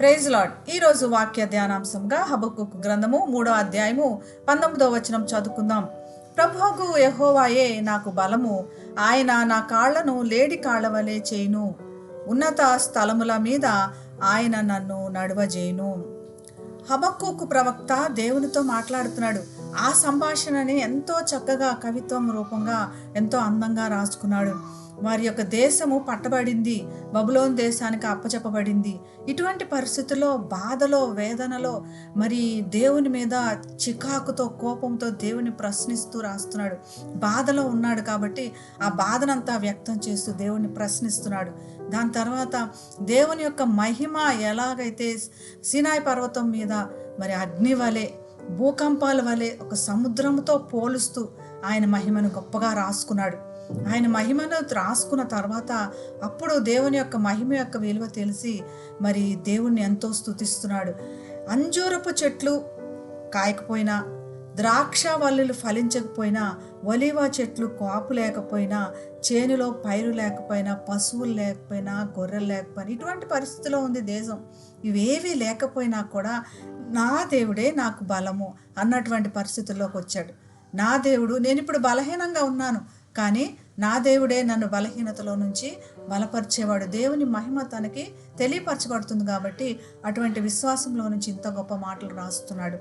Praise lord ఈరోజు వాక్య ధ్యానాంశంగా హబక్కు గ్రంథము మూడో అధ్యాయము పంతొమ్మిదో వచనం చదువుకుందాం. ప్రభువుకు యహోవాయే నాకు బలము ఆయన నా కాళ్ళను లేడి కాళ్ళవలే చేయును. ఉన్నత స్థలముల మీద ఆయన నన్ను నడువజేయును. హబక్కుకు ప్రవక్త దేవునితో మాట్లాడుతున్నాడు. ఆ సంభాషణని ఎంతో చక్కగా కవిత్వం రూపంగా ఎంతో అందంగా రాసుకున్నాడు. వారి యొక్క దేశము పట్టబడింది. బబులోన్ దేశానికి అప్పచెప్పబడింది ఇటువంటి పరిస్థితుల్లో బాధలో వేదనలో మరి దేవుని మీద చికాకుతో కోపంతో దేవుని ప్రశ్నిస్తూ రాస్తున్నాడు. బాధలో ఉన్నాడు కాబట్టి ఆ బాధనంతా వ్యక్తం చేస్తూ దేవుని ప్రశ్నిస్తున్నాడు. దాని తర్వాత దేవుని యొక్క మహిమ ఎలాగైతే సినాయి పర్వతం మీద మరి అగ్ని వలె భూకంపాల వలె ఒక సముద్రంతో పోలుస్తూ ఆయన మహిమను గొప్పగా రాసుకున్నాడు. ఆయన మహిమను రాసుకున్న తర్వాత అప్పుడు దేవుని యొక్క మహిమ యొక్క విలువ తెలిసి మరి దేవుణ్ణి ఎంతో స్తుతిస్తున్నాడు అంజూరపు చెట్లు కాయకపోయినా ద్రాక్ష వల్లులు ఫలించకపోయినా ఒలివ చెట్లు కాపు లేకపోయినా చేనులో పైరు లేకపోయినా పశువులు లేకపోయినా గొర్రెలు లేకపోయినా ఇటువంటి పరిస్థితిలో ఉంది దేశం. ఇవేవి లేకపోయినా కూడా నా దేవుడే నాకు బలము అన్నటువంటి పరిస్థితుల్లోకి వచ్చాడు. నా దేవుడు నేను ఇప్పుడు బలహీనంగా ఉన్నాను కానీ నా దేవుడే నన్ను బలహీనతలో నుంచి బలపరిచేవాడు. దేవుని మహిమ తనకి తెలియపరచబడుతుంది కాబట్టి అటువంటి విశ్వాసంలో నుంచి ఇంత గొప్ప మాటలు రాస్తున్నాడు.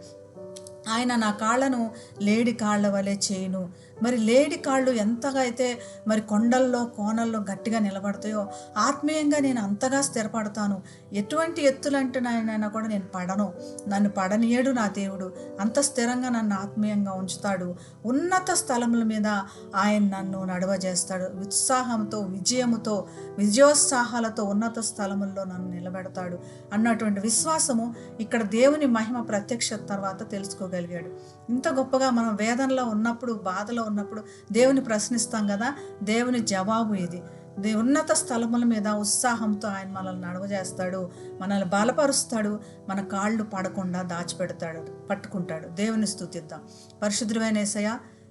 ఆయన నా కాళ్ళను లేడి కాళ్ళ వలె చేయును. మరి లేడి కాళ్ళు ఎంతగా అయితే మరి కొండల్లో కోనల్లో గట్టిగా నిలబడతాయో ఆత్మీయంగా నేను అంతగా స్థిరపడతాను. ఎటువంటి ఎత్తులంటున్నాయనైనా కూడా నేను పడను. నన్ను పడనీయడు నా దేవుడు. అంత స్థిరంగా నన్ను ఆత్మీయంగా ఉంచుతాడు. ఉన్నత స్థలముల మీద ఆయన నన్ను నడవజేస్తాడు. ఉత్సాహంతో విజయముతో విజయోత్సాహాలతో ఉన్నత స్థలముల్లో నన్ను నిలబెడతాడు అన్నటువంటి విశ్వాసము ఇక్కడ దేవుని మహిమ ప్రత్యక్ష తర్వాత తెలుసుకోగలిగాడు ఇంత గొప్పగా మనం వేదనలో ఉన్నప్పుడు బాధలో ఉన్నప్పుడు దేవుని ప్రశ్నిస్తాం కదా దేవుని జవాబు ఇది దే ఉన్నత స్థలముల మీద ఉత్సాహంతో ఆయన మనల్ని నడవజేస్తాడు మనల్ని బలపరుస్తాడు మన కాళ్ళు పడకుండా దాచిపెడతాడు పట్టుకుంటాడు. దేవుని స్థుతిద్దాం. పరిశుద్ధమైన ఏసయ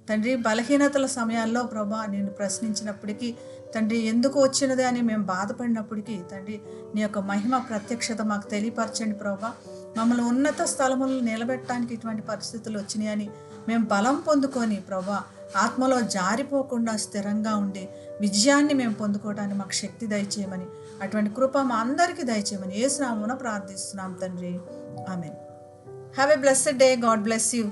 తండ్రి బలహీనతల సమయాల్లో ప్రభా నేను ప్రశ్నించినప్పటికీ తండ్రి ఎందుకు వచ్చినది అని మేము బాధపడినప్పటికీ తండ్రి నీ యొక్క మహిమ ప్రత్యక్షత మాకు తెలియపరచండి ప్రభా. మమ్మల్ని ఉన్నత స్థలములను నిలబెట్టడానికి ఇటువంటి పరిస్థితులు వచ్చినాయని మేము బలం పొందుకొని ప్రభా ఆత్మలో జారిపోకుండా స్థిరంగా ఉండి విజయాన్ని మేము పొందుకోవడానికి మాకు శక్తి దయచేయమని అటువంటి కృప మా అందరికీ దయచేయమని ఏ స్నామున ప్రార్థిస్తున్నాం తండ్రి. ఆమె have a blessed day God bless you